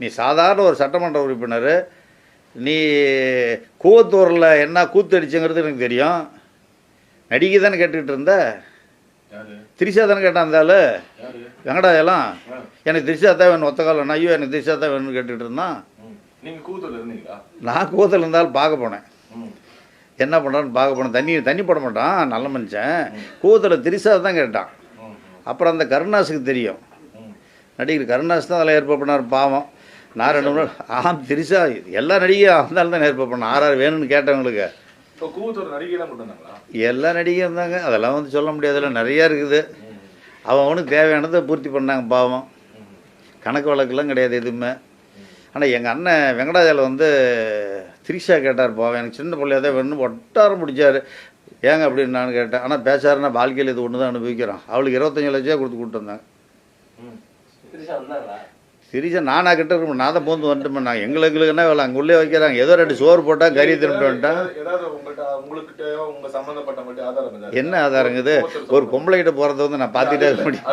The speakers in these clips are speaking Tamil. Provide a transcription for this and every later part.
நீ சாதாரண ஒரு சட்டமன்ற உறுப்பினர் நீ கூவத்தூரில் என்ன கூத்து அடிச்சுங்கிறது எனக்கு தெரியும். நடிகை தானே கேட்டுக்கிட்டு இருந்த? திரிஷா தானே கேட்டான் யாரு? வெங்கடாயெல்லாம் ஆ. எனக்கு திரிஷா தான் வேணும் ஒத்த காலம் ஐயோ எனக்கு திரிஷா தான் வேணும்னு கேட்டுக்கிட்டு இருந்தான். கூத்துல நான் கூவத்தில் இருந்தாலும் பார்க்க போனேன். என்ன பண்ணுறான்னு பார்க்க போனேன். தண்ணி தண்ணி போட மாட்டான். நல்ல மனுஷன். கூவத்தில் திரிஷா தான் கேட்டான். அப்புறம் அந்த கருணாஸுக்கு தெரியும். நடிகர் கருணாஸ் தான் அதில் ஏற்பாடு பண்ணார் பாவம். நான் ரெண்டு மூணு ஆம் திரிஷா எல்லா நடிகையும் அந்த தான் ஏற்பாடு பண்ணேன் ஆர் ஆர் வேணும்னு கேட்டவங்களுக்கு. எல்லா நடிகையும் இருந்தாங்க அதெல்லாம் வந்து சொல்ல முடியாதுல்ல நிறையா இருக்குது. அவன் அவனுக்கு தேவையானதை பூர்த்தி பண்ணாங்க பாவம். கணக்கு வழக்கெல்லாம் கிடையாது எதுவுமே. ஆனால் எங்கள் அண்ணன் வெங்கடாஜல வந்து திரிஷா கேட்டார் பாவம். எனக்கு சின்ன பிள்ளையா தான் வேணும்னு ஒட்டாரம் பிடிச்சாரு. ஏங்க அப்படின்னு நான் கேட்டேன். ஆனால் பேசாருன்னா வாழ்க்கையில் இது ஒன்று தான் அனுபவிக்கிறோம் அவளுக்கு இருபத்தஞ்சு லட்சம் கொடுத்து கூப்பிட்டு வந்தாங்க. ம். திரிஷா வந்தாங்களா திரிஷா நானா கிட்ட இருக்கணும். நான் தான் போந்து வந்துட்டு நான் எங்களுக்கு எங்களுக்கு என்ன வேலை. அங்கே உள்ளே வைக்கிறாங்க. ஏதோ ரெண்டு சோறு போட்டால் கறி திரும்பிட்டு வந்துட்டான் என்ன ஆதாரங்குது ஒரு பொம்பளை கிட்ட போகிறத வந்து நான் பார்த்துட்டே இருக்க முடியும்.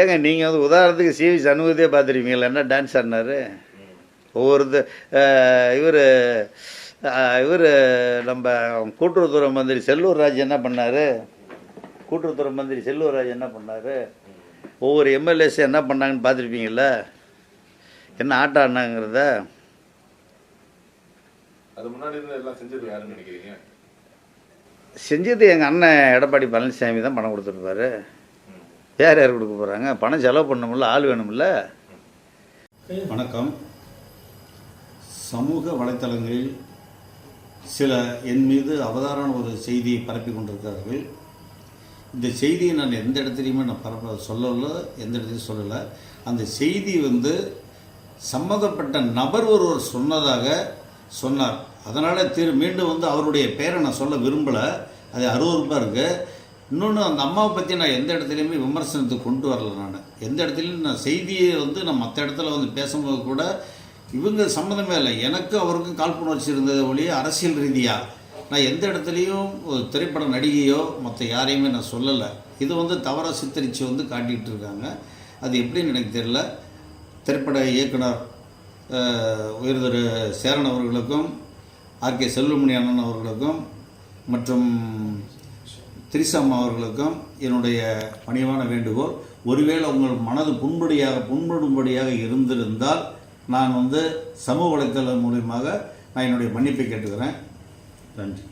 ஏங்க நீங்கள் வந்து உதாரணத்துக்கு சிவி சண்முகத்தையே பார்த்துருப்பீங்களா என்ன டான்ஸ் ஆடினாரு? ஒவ்வொரு இவர் இவர் நம்ம கூட்டுறவுத்துறை மந்திரி செல்லூர் ராஜ் என்ன பண்ணார்? கூட்டுறவுத்துறை மந்திரி செல்லூர் ராஜ் என்ன பண்ணார்? ஒவ்வொரு எம்எல்ஏஸ் என்ன பண்ணாங்கன்னு பார்த்துருப்பீங்கள என்ன ஆட்டம் ஆடினாங்கிறத அது முன்னாடி இருந்து எல்லாம் செஞ்சது யாருன்னு நினைக்கிறீங்க? செஞ்சது எங்கள் அண்ணன் எடப்பாடி பழனிசாமி தான் பணம் கொடுத்துருப்பாரு. யார் யார் கொடுக்க போகிறாங்க பணம் செலவு பண்ணணும்ல ஆள் வேணும்ல. வணக்கம். சமூக வலைத்தளங்களில் சில என் மீது அவதாரான ஒரு செய்தியை பரப்பி கொண்டிருக்கிறார்கள். இந்த செய்தியை நான் எந்த இடத்துலையுமே நான் பரப்ப சொல்லலை எந்த இடத்துலையும் சொல்லலை. அந்த செய்தி வந்து சம்மந்தப்பட்ட நபர் ஒருவர் சொன்னதாக சொன்னார். அதனால் திரு மீண்டும் வந்து அவருடைய பேரை நான் சொல்ல விரும்பலை. அது அருவறுப்பாக இருக்குது இன்னொன்று அந்த அம்மாவை பற்றி நான் எந்த இடத்துலையுமே விமர்சனத்துக்கு கொண்டு வரல நான். எந்த இடத்துலையும் நான் செய்தியை வந்து நான் மற்ற இடத்துல வந்து பேசும்போது கூட இவங்க சம்மந்தமே இல்லை. எனக்கும் அவருக்கும் காழ்ப்புணர்ச்சி இருந்தது ஒழிய அரசியல் ரீதியாக நான் எந்த இடத்துலையும் ஒரு திரைப்பட நடிகையோ மற்ற யாரையுமே நான் சொல்லலை. இது வந்து தவறாக சித்தரித்து வந்து காட்டிகிட்டு இருக்காங்க. அது எப்படின்னு எனக்கு தெரியல. திரைப்பட இயக்குனர் அஹ், சேரன் அவர்களுக்கும் ஆர்கே செல்வமணி அண்ணன் அவர்களுக்கும் மற்றும் திரிசம்மா அவர்களுக்கும் என்னுடைய பணிவான வேண்டுகோள். ஒருவேளை உங்கள் மனது புண்படியாக புண்படும்படியாக இருந்திருந்தால் நான் வந்து சமூக வலைத்தளம் மூலியமாக நான் என்னுடைய மன்னிப்பை கேட்டுக்கிறேன். நன்றி